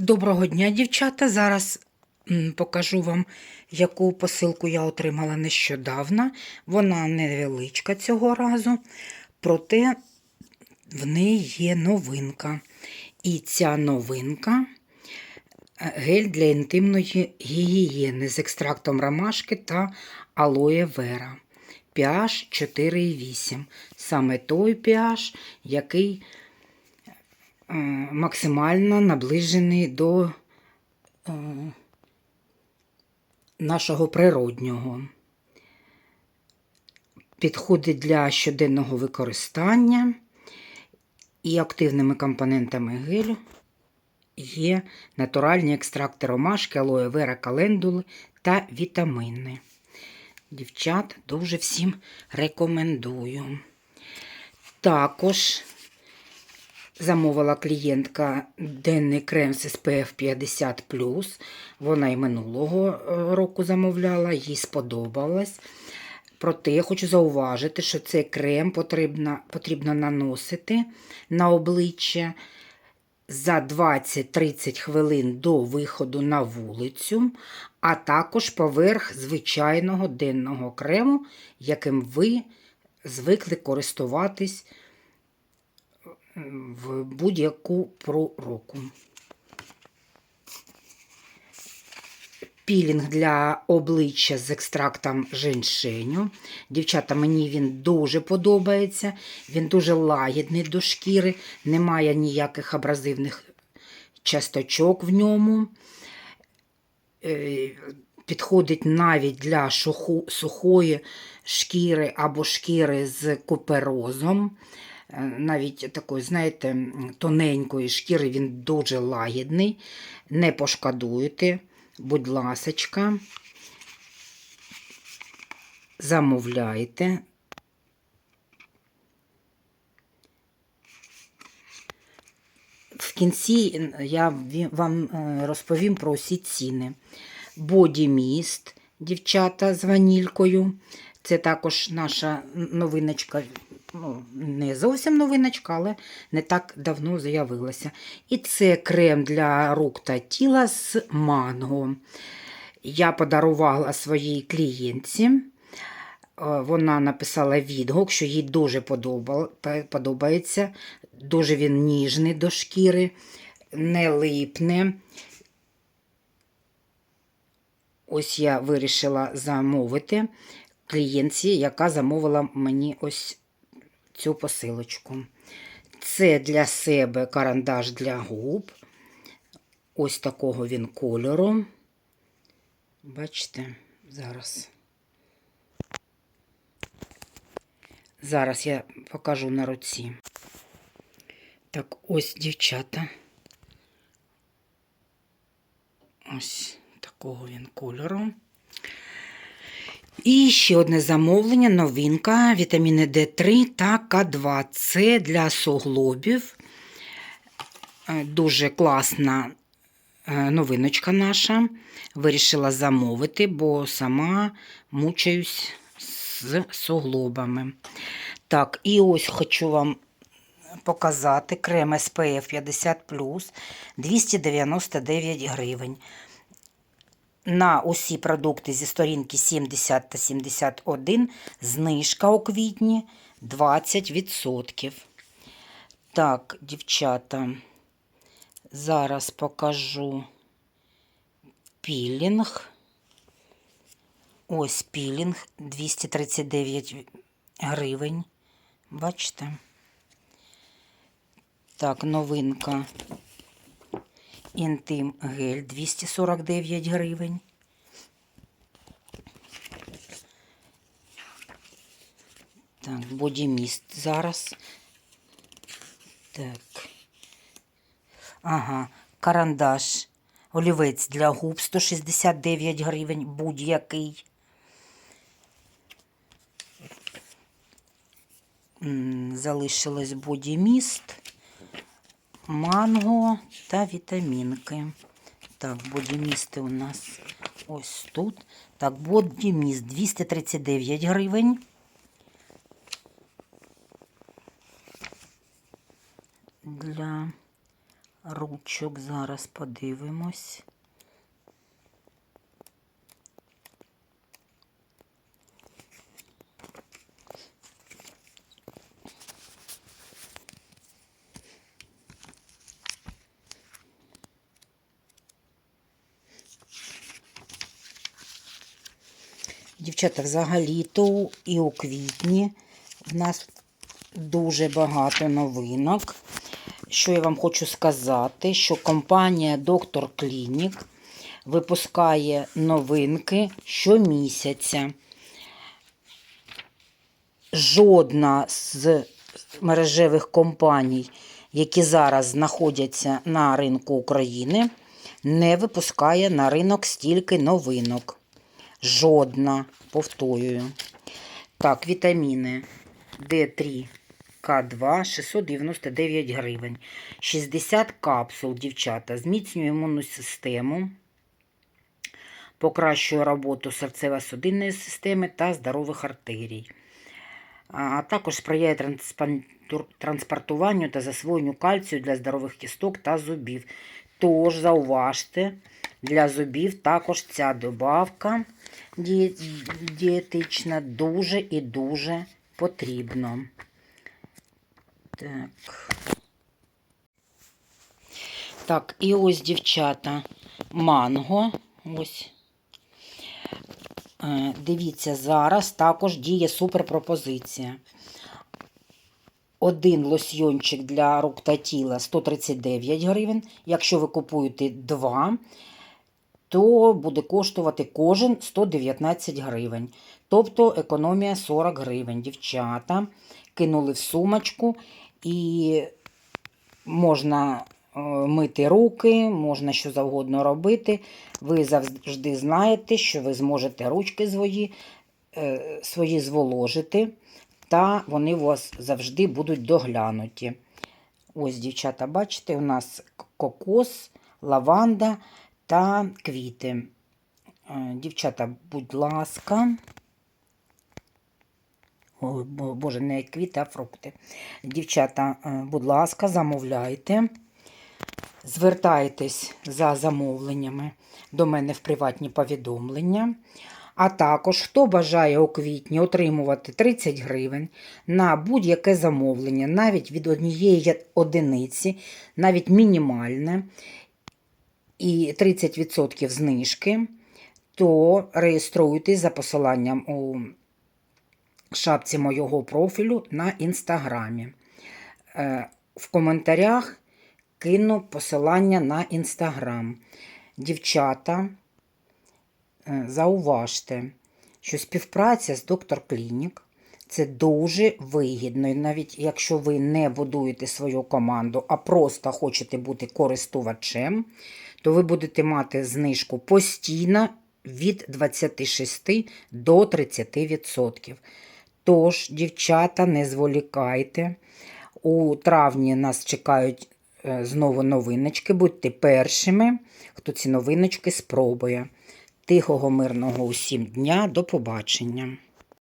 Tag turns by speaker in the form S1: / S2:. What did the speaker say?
S1: Доброго дня, дівчата. Зараз покажу вам, яку посилку я отримала нещодавно. Вона невеличка цього разу, проте в неї є новинка. І ця новинка е, гель для інтимної гігієни з екстрактом ромашки та алоє вера. pH 4,8. Саме той pH, який максимально наближений до е, нашого природнього. Підходить для щоденного використання і активними компонентами гелю є натуральні екстракти ромашки, алоє вера, календули та вітамини. Дівчат, дуже всім рекомендую. Також замовила клієнтка денний крем з SPF 50. Вона і минулого е, року замовляла, їй сподобалось. Проте я хочу зауважити, що цей крем потрібно, потрібно наносити на обличчя за 20-30 хвилин до виходу на вулицю, а також поверх звичайного денного крему, яким ви звикли користуватись в будь-яку пору року. Пілінг для обличчя з екстрактом женьшеню. Дівчата, мені він дуже подобається. Він дуже лагідний до шкіри, немає ніяких абразивних часточок в ньому. Е, Підходить навіть для сухої шкіри або шкіри з куперозом. Е, Навіть такої, знаєте, тоненької шкіри він дуже лагідний. Не пошкодуєте, будь ласочка, замовляйте. В кінці я вам е, розповім про усі ціни. Бодіміст, дівчата з ванількою. Це також наша новиночка. Ну, не зовсім новиночка, але не так давно з'явилася. І це крем для рук та тіла з манго. Я подарувала своїй клієнтці. Е, Вона написала відгук, що їй дуже подобається. Дуже він ніжний до шкіри, не липне. Ось я вирішила замовити клієнтці, яка замовила мені ось цю посилочку. Це для себе карандаш для губ. Ось такого він кольору. Бачите, зараз. Зараз я покажу на руці. Так, ось дівчата. Ось такого він кольору. І ще одне замовлення, новинка, вітаміни D3 та К2. Це для суглобів. Е, Дуже класна е, новиночка наша. Вирішила замовити, бо сама мучаюсь з суглобами. Так, і ось хочу вам показати крем SPF 50 299 гривень. На усі продукти зі сторінки 70 та 71 знижка у квітні 20%. Так, дівчата, зараз покажу пілінг. Ось пілінг 239 гривень. Бачите? Так, новинка. Інтим гель 249 гривень. Так, бодіміст зараз. Так. Ага, карандаш. Олівець для губ 169 гривень, будь-який. Залишилось бодіміст манго та вітамінки. Так, бодімісти у нас ось тут. Так, бодіміст 239 гривень. Для ручок. Зараз подивимось. Дівчата, взагалі-то і у квітні в нас дуже багато новинок. Що я вам хочу сказати, що компанія Доктор Клінік випускає новинки щомісяця. Жодна з мережевих компаній, які зараз знаходяться на ринку України, не випускає на ринок стільки новинок. Жодна, повторюю. Так, вітаміни Д3, К2, 699 гривень. 60 капсул, дівчата, зміцнює імунну систему, покращує роботу серцево-судинної системи та здорових артерій. А також сприяє транспортуванню та засвоєнню кальцію для здорових кісток та зубів. Тож, зауважте, для зубів також ця добавка дієтична дуже і дуже потрібно. Так. Так, і ось, дівчата, манго. Ось. Е, Дивіться, зараз також діє суперпропозиція. Один лосьйончик для рук та тіла 139 гривень. Якщо ви купуєте два, то буде коштувати кожен 119 гривень. Тобто економія 40 гривень. Дівчата кинули в сумочку і можна е, мити руки, можна що завгодно робити. Ви завжди знаєте, що ви зможете ручки свої, е, свої зволожити, та вони у вас завжди будуть доглянуті. Ось, дівчата, бачите, у нас кокос, лаванда та квіти. Е, Дівчата, будь ласка. Бо- Боже, не квіти, а фрукти. Дівчата, е, будь ласка, замовляйте. Звертайтесь за замовленнями до мене в приватні повідомлення. А також, хто бажає у квітні отримувати 30 гривень на будь-яке замовлення, навіть від однієї одиниці, навіть мінімальне, і 30% знижки, то реєструйтесь за посиланням у шапці моєго профілю на інстаграмі. Е, В коментарях кину посилання на інстаграм. Дівчата, е, зауважте, що співпраця з доктор Клінік це дуже вигідно. І навіть якщо ви не будуєте свою команду, а просто хочете бути користувачем, то ви будете мати знижку постійно від 26 до 30%. Тож, дівчата, не зволікайте. У травні нас чекають е, знову новиночки. Будьте першими, хто ці новиночки спробує. Тихого, мирного усім дня. До побачення.